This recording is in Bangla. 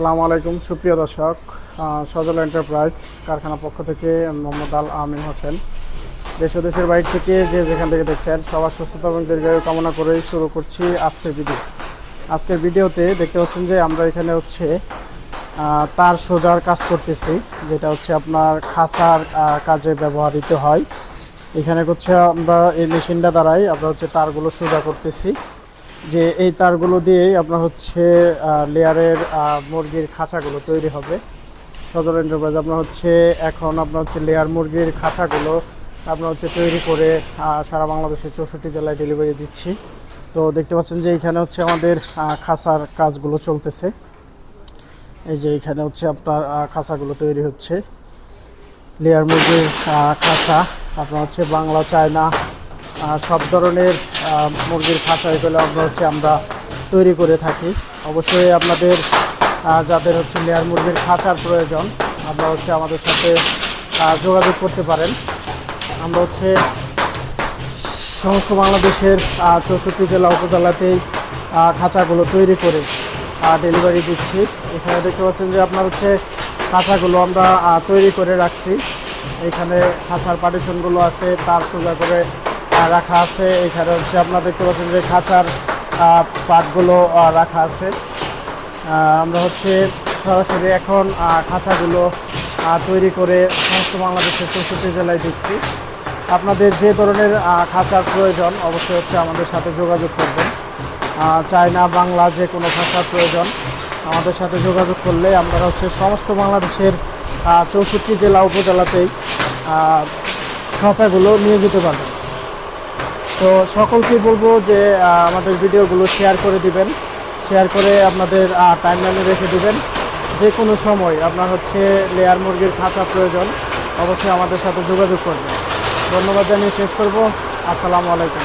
আসসালামু আলাইকুম সুপ্রিয় দর্শক। সজল এন্টারপ্রাইজ কারখানা পক্ষ থেকে মোহাম্মদ আল আমিন হোসেন। দেশ ও দেশের বাইরে থেকে যে যেখান থেকে দেখছেন সবার সুস্থতা এবং দীর্ঘায়ু কামনা করে শুরু করছি আজকের ভিডিও। আজকের ভিডিওতে দেখতে পাচ্ছেন যে আমরা এখানে হচ্ছে তার সোজার কাজ করতেছি যেটা হচ্ছে আপনার আহ, কাজে ব্যবহৃত হয়। এখানে হচ্ছে আমরা এই মেশিনটা দ্বারাই আমরা হচ্ছে তারগুলো সোজা করতেছি। যে এই তারগুলো দিয়েই আপনার হচ্ছে লেয়ারের মুরগির খাঁচাগুলো তৈরি হবে। সজল এন্টারপ্রাইজ আপনার হচ্ছে, এখন আপনার হচ্ছে লেয়ার মুরগির খাঁচাগুলো আপনার হচ্ছে তৈরি করে সারা বাংলাদেশের চৌষট্টি জেলায় ডেলিভারি দিচ্ছি। তো দেখতে পাচ্ছেন যে এখানে হচ্ছে আমাদের খাঁচার কাজগুলো চলতেছে। এই যে এখানে হচ্ছে আপনার খাঁচাগুলো তৈরি হচ্ছে। লেয়ার মুরগির খাঁচা, আপনার হচ্ছে বাংলা, চায়না সব ধরনের মুরগির খাঁচা এগুলো আমরা হচ্ছে আমরা তৈরি করে থাকি। অবশ্যই আপনাদের যাদের হচ্ছে লেয়ার মুরগির খাঁচার প্রয়োজন, আপনারা হচ্ছে আমাদের সাথে যোগাযোগ করতে পারেন। আমরা হচ্ছে সমস্ত বাংলাদেশের চৌষট্টি জেলা উপজেলাতেই খাঁচাগুলো তৈরি করে ডেলিভারি দিচ্ছি। এখানে দেখতে পাচ্ছেন যে আপনার হচ্ছে খাঁচাগুলো আমরা তৈরি করে রাখছি। এখানে খাঁচার পার্টিশনগুলো আছে, তার সোজা করে রাখা আছে। এখানে হচ্ছে আপনারা দেখতে পাচ্ছেন যে খাঁচার পাটগুলো রাখা আছে। আমরা হচ্ছে সরাসরি এখন খাঁচাগুলো তৈরি করে সমস্ত বাংলাদেশের চৌষট্টি জেলায় দিচ্ছি। আপনাদের যে ধরনের খাঁচার প্রয়োজন, অবশ্যই হচ্ছে আমাদের সাথে যোগাযোগ করবেন। চায়না, বাংলা যে কোনো খাঁচার প্রয়োজন, আমাদের সাথে যোগাযোগ করলে আমরা হচ্ছে সমস্ত বাংলাদেশের চৌষট্টি জেলা উপজেলাতেই খাঁচাগুলো নিয়ে যেতে পারবেন তো সকলকে বলব যে আমাদের ভিডিওগুলো শেয়ার করে দিবেন। শেয়ার করে আপনাদের টাইমলাইনে রেখে দিবেন। যে কোনো সময় আপনার হচ্ছে লেয়ার মুরগির খাঁচা প্রয়োজন, অবশ্যই আমাদের সাথে যোগাযোগ করবেন। ধন্যবাদ জানিয়ে শেষ করব। আসসালামু আলাইকুম।